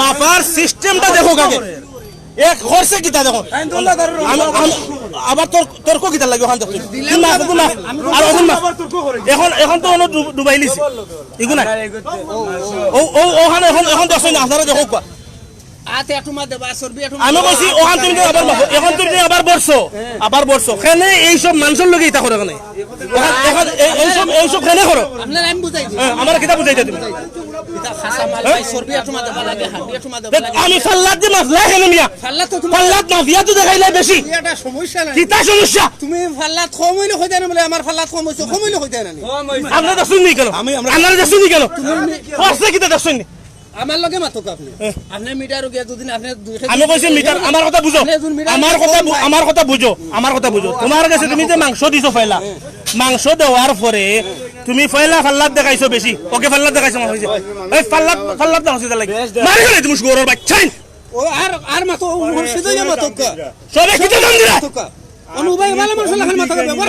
মাপার সিস্টেমটা দেখো আগে এক হরছে কিতা দেখো। আবার তোর তর্ক কিতা লাগে ওখান দেখো আর ওখান এখন এখন তো ডুবাই নিছে। ও ওখানে এখন এখন দেখছ না আপনারা দেখো কোয়া আমি কইছি ওখান তুমি আবার এখন তুমি আবার বসছো আবার বসছো কেনে এইসব মানুষের লগে ইতা করে কেনে? এইসব এইসব কেনে আমি দিই। হ্যাঁ, আমার কিতা বুঝাইতে তুমি। এটা আমি ফাল্লাত দিয়ে মাফলা কেন মিয়া। ফাল্লা তো তুমি ফাল্লাত মাফিয়া তো দেখাইলে বেশি। সমস্যা নাই। কিতা সমস্যা? তুমি ফাল্লাত কম হইলে হইতে না বলে আমার ফাল্লাত কম হইছে কম হইলে হইতে না নি। আপনারা দেখছেন নি কেন? আপনারা দেখছেন নি কেন? হচ্ছে কিতা দেখছেন নি? আমার লগে মাতক আপনি? আপনি মিটার গিয়া দুদিন আপনি আমি কইছি মিটার আমার কথা বুঝো আমার কথা আমার কথা বুঝো আমার কথা বুঝো তোমার কাছে তুমি যে মাংস দিছো ফাইলা মাংস দেওয়ার পরে তুমি ফাইলা ফাল্লাত দেখাইছো বেশি ওকে ফাল্লাত দেখাইছো আমার হইছে এই ফাল্লাত ফাল্লাত দেখাইছো তার লাগি। মারি গেলে তুমি গরুর বাচ্চাই ও আর আর মাতো মুর্শিদ হইয়া মাতক সবে কিতা দাম দিলা অনুবাই ভালো মানুষ লাগাল মাতক ব্যবহার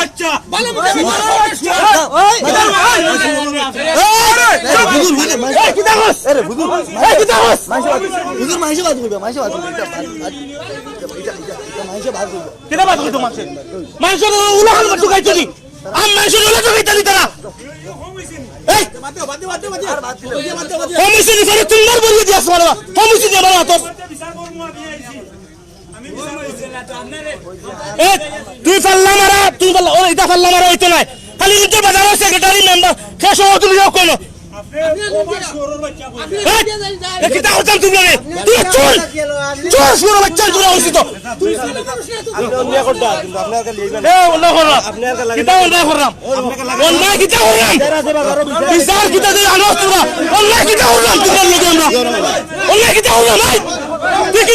তোমরা কিতা বাদ কই তোমার মানুষের উলাহান বাটু খাইছো নি। আম মানুষের উলা তো খাইতা দিতারা এই কমিশন দিছারে তোমার বলি দিয়াছ মারবা। কমিশন দিয়ে তুই ফাল্লা মারা, তুই ফাল্লা, ও, এটা ফাল্লা মারা হইতো নাই। খালি ইন্টার বাজারের সেক্রেটারি মেম্বার শেষ হওয়া তুমি যাও কইলো কিতা হতাম তুমি রে? তুই চোর চোর শুরু বাচ্চা হইছিস তো এ অন্য করলাম কিতা অন্য করলাম অন্য কিতা করলাম বিচার কিতা দিয়ে আনো তোরা অন্য কিতা করলাম আমরা। অন্য কিতা করলাম এই তুই কি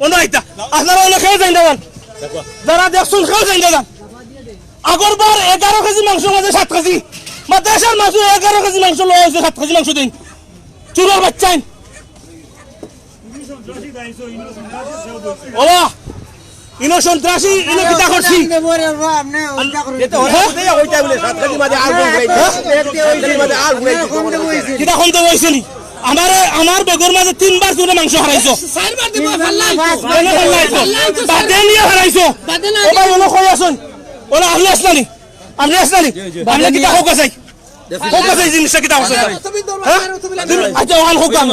অন্য আইতা আপনারা অন্য খেয়ে যাই দেবেন যারা দেখছেন খেয়ে যাই দেবেন আগরবার এগারো কেজি মাংস মাঝে সাত কেজি মাদ্রাসার মাংস এগারো কেজি মাংস লওয়া হয়েছে সাত কেজি মাংস দিন চুরের বাচ্চাইন ওলা ইনো সন্ত্রাসী ইনো কিতা করছি কিতা বইছে নি আমারে আমার বেগর মাঝে তিনবার চুরে মাংস হারাইছো বাদে নিয়ে হারাইছো বাদে না ওবা ওলো কই আসুন ওলা আপনি আসলানি আপনি আসলানি আপনি কিতা হোক আছাই হোক আছাই জিনিসটা হ্যাঁ আচ্ছা ওখান হোক আমি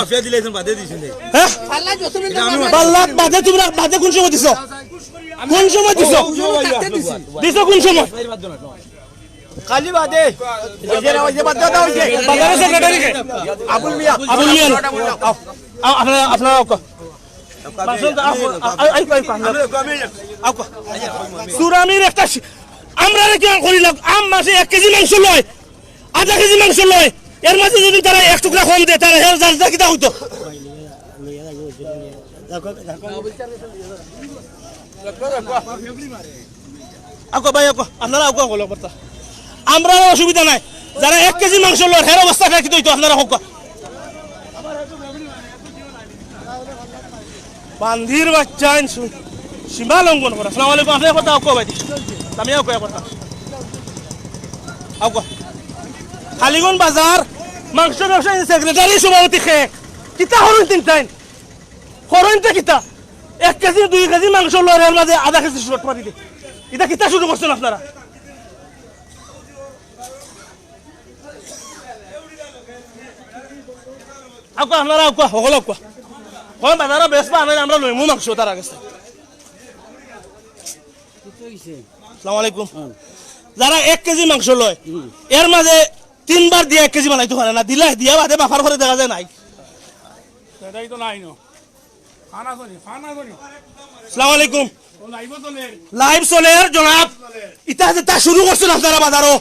হ্যাঁ বাদে তোমরা বাদে কোন সময় দিছো কোন সময় দিছো দিছো কোন সময় খালি বাদে। আবুল মিয়া। আবুল মিয়া। আপনারা। সুরামির একটা আমরা কি আম মাসে এক কেজি মাংস লয় আধা কেজি মাংস লয়। এর মাঝে যদি তারা এক টুকরা কম দেয় তারা যা কিতা হইতো? আকো ভাই আকো আপনারা আকো হলো কথা আমরা অসুবিধা নাই। যারা এক কেজি মাংস লয়, হের অবস্থা কি হইতো আপনারা হোক। বান্ধির বাচ্চা সীমা লঙ্ঘন করা সালাম আলাইকুম। আপনার কথা আকো ভাই? আমি আকো কথা। আকো খালিগঞ্জ বাজার মাংস ব্যবসায়ী সেক্রেটারি সভাপতি খে, কিতা হরুন তিনটাইন? হরুনটা কিতা? এক কেজি, দুই কেজি মাংস লয় এর মাঝে আধা কেজি শর্ট মারি দে এটা কিতা শুরু করছেন আপনারা? আকো আপনারা আকো সকল আকো হয় বেশ পা আমরা লইমু মাংস তার আগে সালাম আলাইকুম। যারা এক কেজি মাংস লয় এর মাঝে তিনবার দিয়ে এক কেজি বানাইতে পারে না দিলে দিয়া বাদে বাফার করে দেখা যায় নাই। সেটাই তো নাই সালাম আলাইকুম। লাইভ চলে। আর জনাব। যেটা শুরু করছেন আপনারা বাজারও।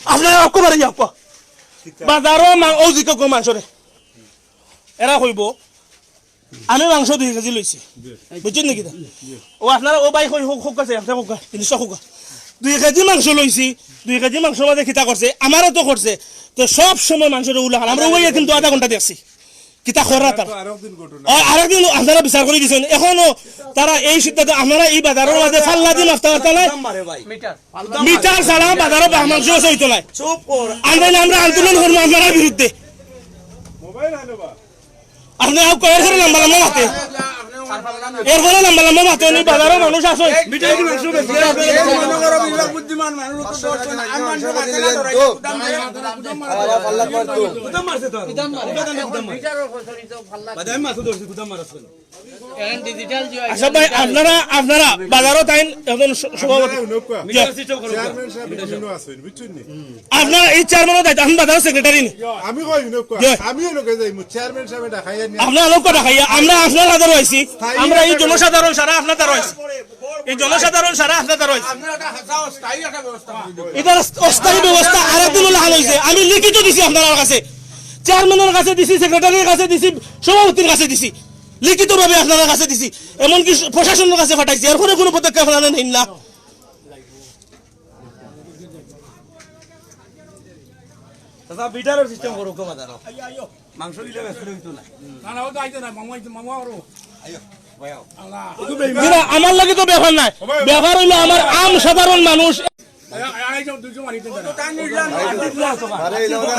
আপনারা বাজারও মা- ও জিকে মাংস এরা হইব আমি মাংস দুই কেজি লইছি বুঝছেন নাকি? ও আপনারা ও বাই আছে আপনার হোক জিনিসটা হোক দুই কেজি মাংস লইছি দুই কেজি মাংস মাঝে খিতা করছে আমারও তো করছে তো সব সময় মাংসটা খান আমরা ওই কিন্তু আধা ঘণ্টা দেখছি কিতা খরা তার আরেকদিন আপনারা বিচার করে দিয়েছেন এখনও তারা এই সিদ্ধান্ত আপনারা এই বাজারের মাঝে ফাল্লা দিন আপনার তালায় মিটার ছাড়া বাজারও মাংস হইতো নাই আমরা আমরা আন্দোলন করব আপনার বিরুদ্ধে আপনি আর কয়ের করে নাম্বার মাতে নাম্বার লাম্বা মাতে উনি বাজারও মানুষ আছে। বুদ্ধিমান মানুষ তো। ডিজিটাল আচ্ছা আপনারা আপনারা বাজারও তাই নি? আপনারা এই চেয়ারম্যানের দায়িত্ব আপনি বাজারের সেক্রেটারি নি। আমি কই। আমিও লোকে যাই চেয়ারম্যান সাহেব দেখাইয়া আপনার লোক কথা খাইয়া আমরা আপনার হাজার হয়েছি আমরা এই জনসাধারণ সারা আপনার দ্বারা হয়েছি এই জনসাধারণ সারা আপনার দ্বারা হয়েছি এটার অস্থায়ী ব্যবস্থা আরেকদিন লাগানো হয়েছে। আমি লিখিত দিছি আপনার কাছে। চেয়ারম্যানের কাছে দিছি সেক্রেটারির কাছে দিছি সভাপতির কাছে দিছি। লিখিত ভাবে আপনার কাছে দিছি। এমনকি প্রশাসনের কাছে পাঠাইছি। এর ফলে কোনো পদক্ষেপ আপনারা নেন না। না না ও তো আইতো না। মামা আইতো মামা আরও। কিন্তু আমার লাগে তো ব্যাপার নাই ব্যবহার হইল আমার আম সাধারণ মানুষ